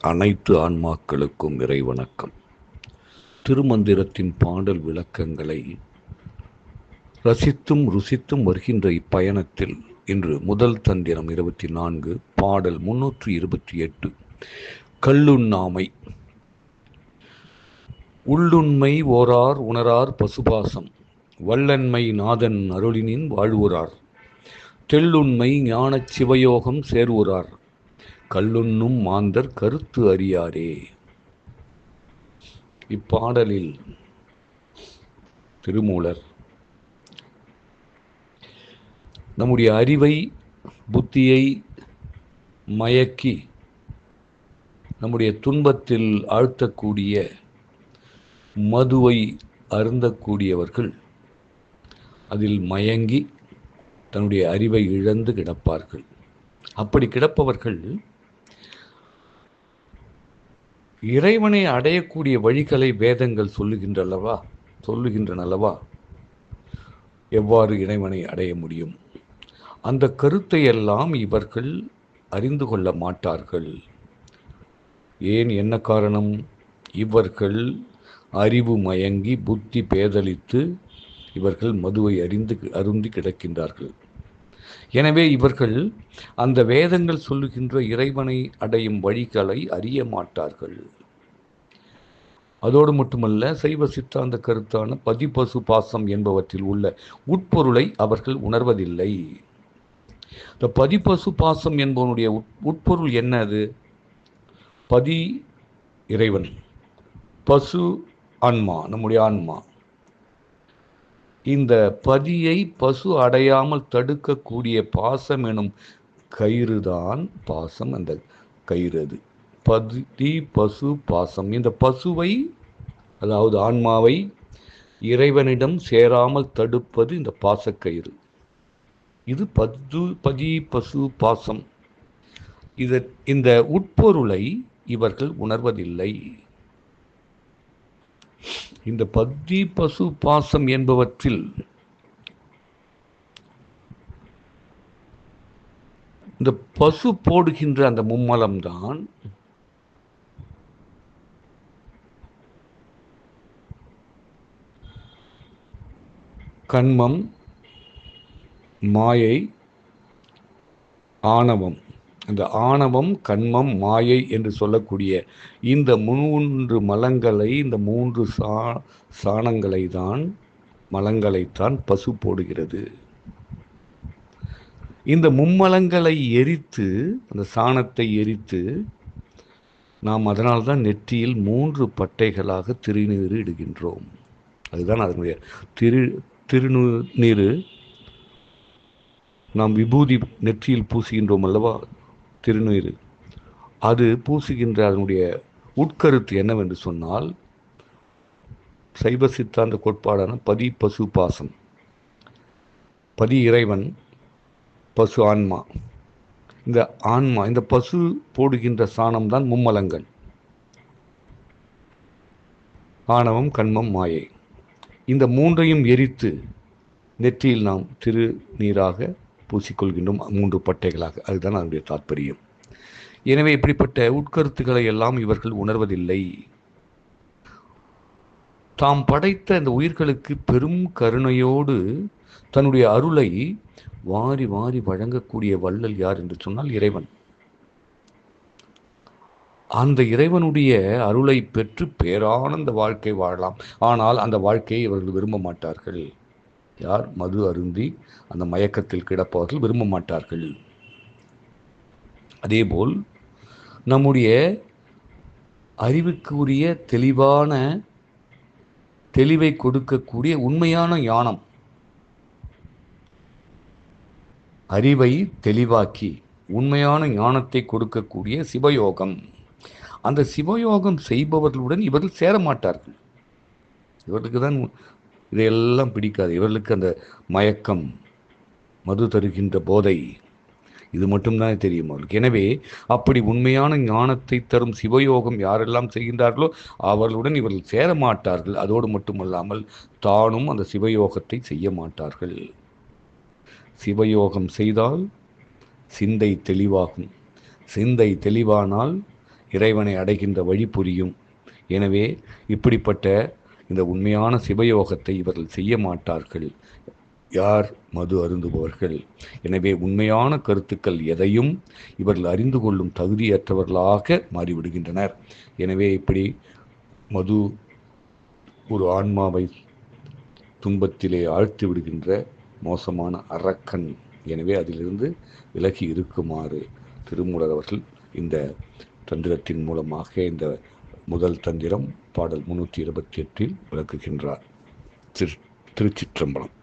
அனைத்து ஆன்மாக்களுக்கும் இறைவணக்கம். திருமந்திரத்தின் பாடல் விளக்கங்களை ரசித்தும் ருசித்தும் வருகின்ற இப்பயணத்தில் இன்று முதல் தந்திரம் இருபத்தி நான்கு பாடல் முன்னூற்றி இருபத்தி எட்டு. கல்லுண்ணாமை. உள்ளுண்மை ஓரார் உணரார் பசுபாசம். வல்லன்மை நாதன் அருளினின் வாழ்வுறார். தெள்ளுண்மை ஞானச் சிவயோகம் சேர்வுறார். கல்லுண்ணும் மாந்தர் கருத்து அறியாரே. இப்பாடலில் திருமூலர் நம்முடைய அறிவை புத்தியை மயக்கி நம்முடைய துன்பத்தில் ஆழ்த்தக்கூடிய மதுவை அருந்தக்கூடியவர்கள் அதில் மயங்கி தன்னுடைய அறிவை இழந்து கிடப்பார்கள். அப்படி கிடப்பவர்கள் இறைவனை அடையக்கூடிய வழிகளை வேதங்கள் சொல்லுகின்றனவா சொல்லுகின்றனல்லவா? எவ்வாறு இறைவனை அடைய முடியும்? அந்த கருத்தை எல்லாம் இவர்கள் அறிந்து கொள்ள மாட்டார்கள். ஏன் என்ன காரணம்? இவர்கள் அறிவு மயங்கி புத்தி பேதலித்து இவர்கள் மதுவை அறிந்து அருந்தி கிடக்கின்றார்கள். எனவே இவர்கள் அந்த வேதங்கள் சொல்லுகின்ற இறைவனை அடையும் வழிகளை அறிய மாட்டார்கள். அதோடு மட்டுமல்ல சைவ சித்தாந்த கருத்தான பதிப்பசு பாசம் என்பவற்றில் உள்ள உட்பொருளை அவர்கள் உணர்வதில்லை. இந்த பதிப்பசு பாசம் என்பவனுடைய உட்பொருள் என்ன அது? பதி இறைவன். பசு ஆன்மா நம்முடைய ஆன்மா. இந்த பதியை பசு அடையாமல் தடுக்கக்கூடிய பாசம் எனும் கயிறு தான் பாசம் அந்த கயிறு அது. பதி பசு பாசம். இந்த பசுவை அதாவது ஆன்மாவை இறைவனிடம் சேராமல் தடுப்பது இந்த பாசக்கயிறு இது பது பதி பசு பாசம். இது இந்த உட்பொருளை இவர்கள் உணர்வதில்லை. இந்த பத்தி பசு பாசம் என்பவற்றில் இந்த பசு போடுகின்ற அந்த மும்மலம் தான் கண்மம் மாயை ஆணவம். இந்த ஆணவம் கண்மம் மாயை என்று சொல்லக்கூடிய இந்த மூன்று மலங்களை இந்த மூன்று சா சாணங்களை தான் மலங்களைத்தான் பசு போடுகிறது. இந்த மும்மலங்களை எரித்து அந்த சாணத்தை எரித்து நாம் அதனால்தான் நெற்றியில் மூன்று பட்டைகளாக திருநீறு இடுகின்றோம். அதுதான் அதனுடைய திரு திருநீரு நாம் விபூதி நெற்றியில் பூசுகின்றோம் அல்லவா? திருநீர் அது பூசுகின்ற அதனுடைய உட்கருத்து என்னவென்று சொன்னால் சைவ சித்தாந்த கோட்பாடான பதி பசு பாசம். பதி இறைவன் பசு ஆன்மா. இந்த ஆன்மா இந்த பசு போடுகின்ற சாணம் தான் மும்மலங்கள். ஆணவம் கண்மம் மாயை. இந்த மூன்றையும் எரித்து நெற்றியில் நாம் திருநீராக பூசிக்கொள்கின்றோம் மூன்று பட்டைகளாக. அதுதான் அதனுடைய தாற்பயம் எனவே இப்படிப்பட்ட உட்கருத்துக்களை எல்லாம் இவர்கள் உணர்வதில்லை. தாம் படைத்த அந்த உயிர்களுக்கு பெரும் கருணையோடு தன்னுடைய அருளை வாரி வாரி வழங்கக்கூடிய வள்ளல் யார் என்று சொன்னால் இறைவன். அந்த இறைவனுடைய அருளை பெற்று பேரானந்த வாழ்க்கை வாழலாம். ஆனால் அந்த வாழ்க்கையை இவர்கள் விரும்ப மாட்டார்கள். யார்? மது அருந்தி அந்த மயக்கத்தில் கிடப்பவர்கள் விரும்ப மாட்டார்கள். அதேபோல் நம்முடைய அறிவுக்குரிய தெளிவான தெளிவை கொடுக்கக்கூடிய உண்மையான ஞானம் அறிவை தெளிவாக்கி உண்மையான ஞானத்தை கொடுக்கக்கூடிய சிவயோகம். அந்த சிவயோகம் செய்பவர்களுடன் இவர்கள் சேர மாட்டார்கள். இவர்களுக்கு தான் இதையெல்லாம் பிடிக்காது. இவர்களுக்கு அந்த மயக்கம் மது தருகின்ற போதை இது மட்டும்தான் தெரியும் அவர்களுக்கு. எனவே அப்படி உண்மையான ஞானத்தை தரும் சிவயோகம் யாரெல்லாம் செய்கின்றார்களோ அவர்களுடன் இவர்கள் சேர மாட்டார்கள் அதோடு மட்டுமல்லாமல் தானும் அந்த சிவயோகத்தை செய்ய மாட்டார்கள். சிவயோகம் செய்தால் சிந்தை தெளிவாகும். சிந்தை தெளிவானால் இறைவனை அடைகின்ற வழி புரியும். எனவே இப்படிப்பட்ட இந்த உண்மையான சிவயோகத்தை இவர்கள் செய்ய மாட்டார்கள். யார்? மது அருந்துபவர்கள். எனவே உண்மையான கருத்துக்கள் எதையும் இவர்கள் அறிந்து கொள்ளும் தகுதியற்றவர்களாக மாறிவிடுகின்றனர். எனவே இப்படி மது ஒரு ஆன்மாவை துன்பத்திலே ஆழ்த்தி விடுகின்ற மோசமான அரக்கன் எனவே அதிலிருந்து விலகி இருக்குமாறு திருமூலர் அவர்கள் இந்த தந்திரத்தின் மூலமாக இந்த முதல் தந்திரம் பாடல் முன்னூற்றி இருபத்தி எட்டில் விளக்குகின்றார். திரு திருச்சிற்றம்பலம்.